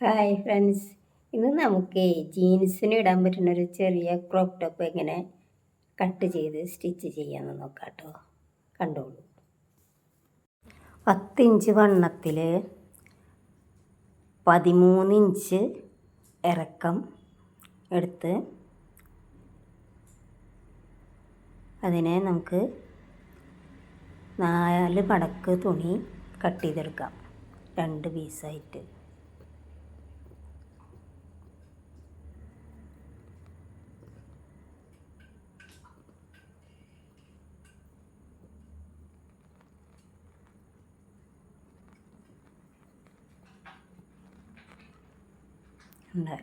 Hi friends ഇന്ന് നമുക്ക് ജീൻസിന് ഇടാൻ പറ്റുന്ന ഒരു ചെറിയ ക്രോപ്പ് ടോപ്പ് എങ്ങനെ കട്ട് ചെയ്ത് സ്റ്റിച്ച് ചെയ്യാമെന്ന് നോക്കാം കേട്ടോ കണ്ടോളൂ. പത്തിഞ്ച് വണ്ണത്തിൽ പതിമൂന്നിഞ്ച് ഇറക്കം എടുത്ത് അതിനെ നമുക്ക് നാല് മടക്ക് തുണി കട്ട് ചെയ്തെടുക്കാം. രണ്ട് പീസായിട്ട്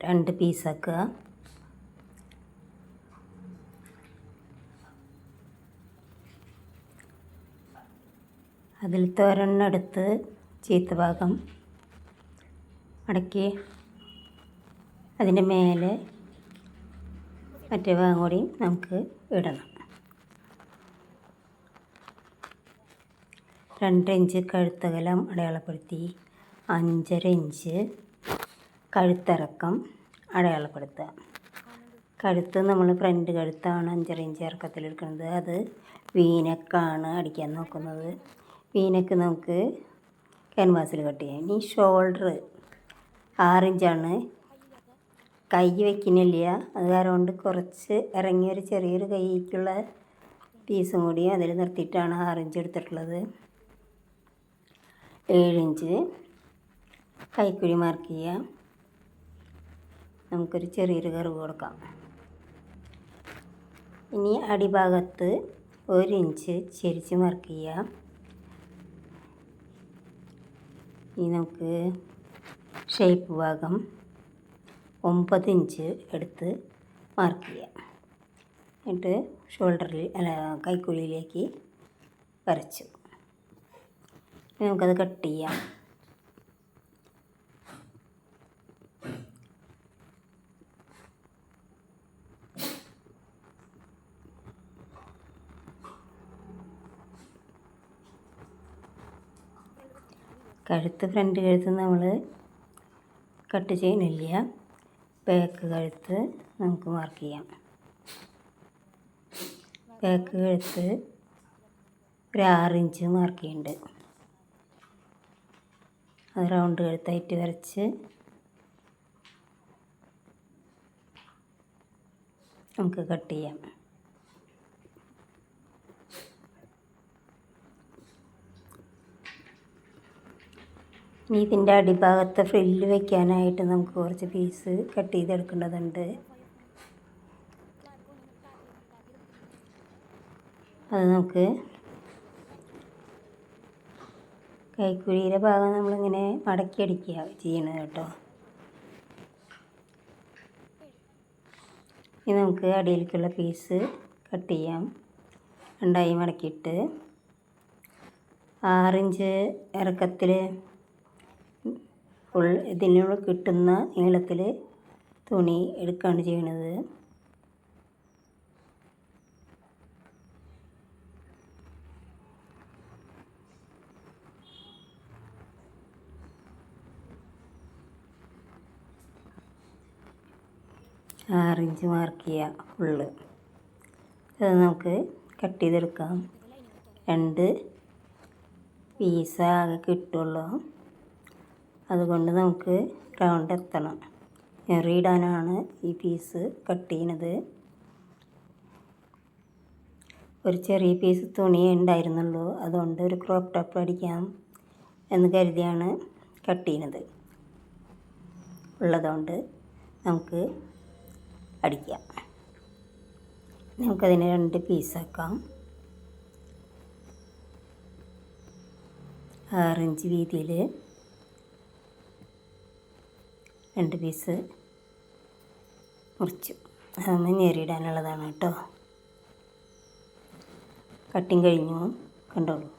രണ്ട് പീസാക്കുക. അതിൽ തോരണ്ണെടുത്ത് എടുത്ത് ചീത്ത ഭാഗം മടക്കി അതിന്റെ മേലെ മറ്റേ ഭാഗം കൂടി നമുക്ക് ഇടണം. രണ്ട് ഇഞ്ച് കഴുത്തകലം അടയാളപ്പെടുത്തി. അഞ്ചര ഇഞ്ച് കഴുത്തിറക്കം അടയാളപ്പെടുത്തുക. കഴുത്ത് നമ്മൾ ഫ്രണ്ട് കഴുത്താണ് അഞ്ചര ഇഞ്ച് ഇറക്കത്തിലെടുക്കുന്നത് അത് വീനക്കാണ് അടിക്കാൻ നോക്കുന്നത്. വീനക്ക് നമുക്ക് ക്യാൻവാസിൽ കട്ട് ചെയ്യാം. ഇനി ഷോൾഡർ ആറിഞ്ചാണ് കൈ വയ്ക്കുന്നില്ല അത് കാരണം കുറച്ച് ഇറങ്ങിയൊരു ചെറിയൊരു കൈക്കുള്ള പീസും കൂടി അതിൽ നിർത്തിയിട്ടാണ് ആറിഞ്ച് എടുത്തിട്ടുള്ളത്. ഏഴിഞ്ച് കൈക്കുഴി മാർക്ക് ചെയ്യാം. നമുക്കൊരു ചെറിയൊരു കറിവ് കൊടുക്കാം. ഇനി അടിഭാഗത്ത് ഒരു ഇഞ്ച് ചെരിച്ച് മാർക്ക് ചെയ്യാം. ഇനി നമുക്ക് ഷേപ്പ് ഭാഗം ഒമ്പത് ഇഞ്ച് എടുത്ത് മാർക്ക് ചെയ്യാം. എന്നിട്ട് ഷോൾഡറിൽ അല്ല കൈക്കുള്ളിലേക്ക് വരച്ചു. നമുക്കത് കട്ട് ചെയ്യാം. കഴുത്ത് ഫ്രണ്ട് കഴുത്ത് നമ്മൾ കട്ട് ചെയ്യുന്നില്ല. ബാക്ക് കഴുത്ത് നമുക്ക് മാർക്ക് ചെയ്യാം. ബാക്ക് കഴുത്ത് ഒരു ആറ് ഇഞ്ച് മാർക്ക് ചെയ്യുന്നുണ്ട്. അത് റൗണ്ട് കഴുത്തായിട്ട് വരച്ച് നമുക്ക് കട്ട് ചെയ്യാം. ഇതിന്റെ അടിഭാഗത്തെ ഫ്രില്ല് വെക്കാനായിട്ട് നമുക്ക് കുറച്ച് പീസ് കട്ട് ചെയ്തെടുക്കേണ്ടതുണ്ട്. അത് നമുക്ക് കൈക്കുഴിയുടെ ഭാഗം നമ്മളിങ്ങനെ മടക്കി അടിക്കുക ചെയ്യണത് കേട്ടോ. ഇനി നമുക്ക് അടിയിലേക്കുള്ള പീസ് കട്ട് ചെയ്യാം. രണ്ടായി മടക്കിയിട്ട് ആറിഞ്ച് ഇറക്കത്തിൽ ഫുൾ ഇതിനുള്ള കിട്ടുന്ന നീളത്തിൽ തുണി എടുക്കുകയാണ് ചെയ്യണത് ആറിഞ്ച് മാർക്ക് ചെയ്യുക ഫുള്ള് അത് നമുക്ക് കട്ട് ചെയ്തെടുക്കാം. രണ്ട് പീസ് ആകെ കിട്ടുള്ളൂ. അതുകൊണ്ട് നമുക്ക് റൗണ്ട് എത്തണം. എറിയിടാനാണ് ഈ പീസ് കട്ട് ചെയ്യണത് ഒരു ചെറിയ പീസ് തുണി ഉണ്ടായിരുന്നുള്ളൂ. അതുകൊണ്ട് ഒരു ക്രോപ്പ് ടോപ്പ് അടിക്കാം എന്ന് കരുതിയാണ് കട്ട് ചെയ്യുന്നത്. ഉള്ളതുകൊണ്ട് നമുക്ക് അടിക്കാം. നമുക്കതിനെ രണ്ട് പീസാക്കാം ആറിഞ്ച് വീതിയിൽ രണ്ട് പീസ് മുറിച്ചു. അതൊന്ന് ഞെരിയിടാനുള്ളതാണ് കേട്ടോ. കട്ടിങ് കഴിഞ്ഞു. കണ്ടോളൂ.